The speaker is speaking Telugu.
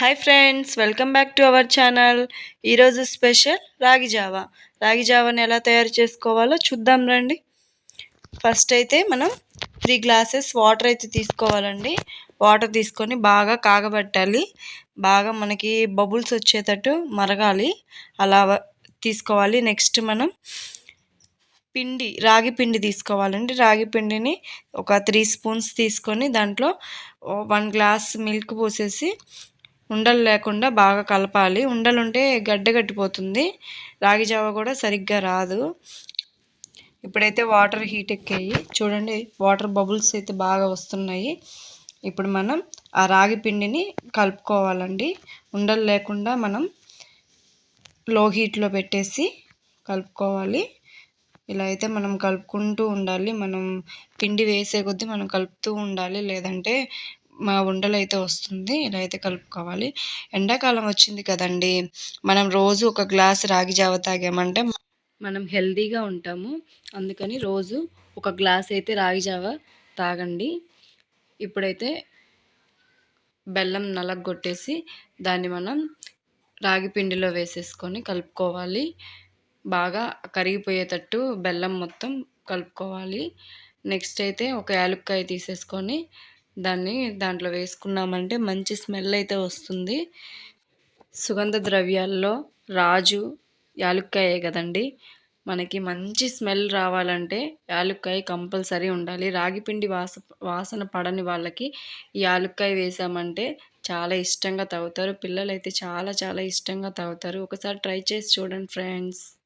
Hi friends welcome back to our channel ఈరోజు స్పెషల్ రాగి జావా. రాగి జావాని ఎలా తయారు చేసుకోవాలో చూద్దాం రండి. ఫస్ట్ అయితే మనం త్రీ గ్లాసెస్ వాటర్ అయితే తీసుకోవాలండి. వాటర్ తీసుకొని బాగా కాగబెట్టాలి. బాగా మనకి బబుల్స్ వచ్చేటట్టు మరగాలి. అలా తీసుకోవాలి. నెక్స్ట్ మనం పిండి రాగి పిండి తీసుకోవాలండి. రాగి పిండిని ఒక త్రీ స్పూన్స్ తీసుకొని దాంట్లో వన్ గ్లాస్ మిల్క్ పోసేసి ఉండలు లేకుండా బాగా కలపాలి. ఉండలు ఉంటే గడ్డ కట్టిపోతుంది రాగి జావ కూడా సరిగ్గా రాదు. ఇప్పుడైతే వాటర్ హీట్ ఎక్కాయి. చూడండి వాటర్ బబుల్స్ అయితే బాగా వస్తున్నాయి. ఇప్పుడు మనం ఆ రాగి పిండిని కలుపుకోవాలండి. ఉండలు లేకుండా మనం లో హీట్లో పెట్టేసి కలుపుకోవాలి. ఇలా అయితే మనం కలుపుకుంటూ ఉండాలి. మనం పిండి వేసే కొద్దీ మనం కలుపుతూ ఉండాలి. లేదంటే మా ఉండలు అయితే వస్తుంది ఇలా అయితే కలుపుకోవాలి. ఎండాకాలం వచ్చింది కదండి మనం రోజు ఒక గ్లాస్ రాగి జావ తాగామంటే మనం హెల్దీగా ఉంటాము. అందుకని రోజు ఒక గ్లాస్ అయితే రాగి జావ తాగండి. ఇప్పుడైతే బెల్లం నలగొట్టేసి దాన్ని మనం రాగి పిండిలో వేసేసుకొని కలుపుకోవాలి. బాగా కరిగిపోయేటట్టు బెల్లం మొత్తం కలుపుకోవాలి. నెక్స్ట్ అయితే ఒక యాలుక్కాయ తీసేసుకొని దాన్ని దాంట్లో వేసుకున్నామంటే మంచి స్మెల్ అయితే వస్తుంది. సుగంధ ద్రవ్యాల్లో రాజు యాలుక్కాయే కదండి. మనకి మంచి స్మెల్ రావాలంటే యాలుక్కాయ కంపల్సరీ ఉండాలి. రాగిపిండి వాస వాసన పడని వాళ్ళకి యాలుక్కాయ వేసామంటే చాలా ఇష్టంగా తాగుతారు. పిల్లలైతే చాలా చాలా ఇష్టంగా తాగుతారు. ఒకసారి ట్రై చేసి చూడండి ఫ్రెండ్స్.